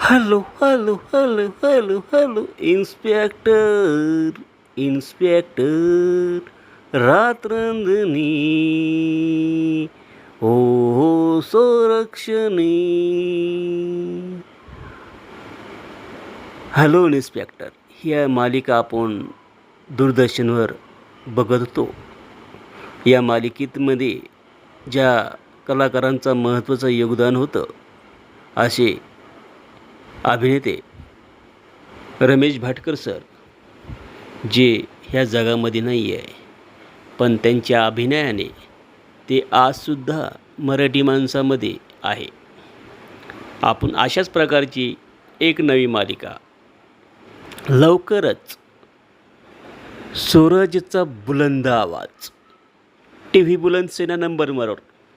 Hello hello hello hello hello. Inspector inspector रात्रंदनी. ओ हो संरक्षणी. हॅलो इन्स्पेक्टर ह्या मालिका आपण दूरदर्शनवर बघत होतो या मालिकेतमध्ये ज्या कलाकारांचं महत्त्वाचं योगदान होतं असे अभिनेते रमेश भाटकर सर जे ह्या जगामध्ये नाही आहे पण त्यांच्या अभिनयाने ते आजसुद्धा मराठी माणसामध्ये आहे. आपण अशाच प्रकारची एक नवी मालिका लवकरच सूरजचा बुलंद आवाज टी व्ही बुलंद सेना नंबरवर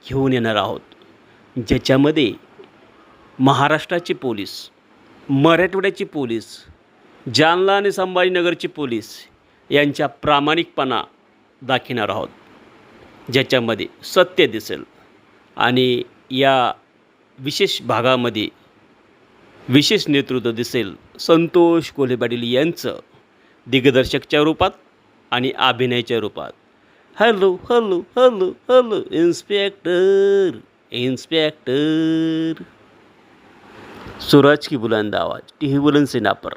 घेऊन येणार आहोत ज्याच्यामध्ये महाराष्ट्राचे पोलीस मराठवाड्याची पोलीस जालना आणि संभाजीनगरची पोलीस यांच्या प्रामाणिकपणा दाखिणार आहोत ज्याच्यामध्ये सत्य दिसेल. आणि या विशेष भागामध्ये विशेष नेतृत्व दिसेल संतोष कोल्हे पाटील यांचं दिग्दर्शकच्या रूपात आणि अभिनयाच्या रूपात. Hello hello hello hello inspector inspector. Suraj की बुलंद आवाज टी ही बुलंद सेना पर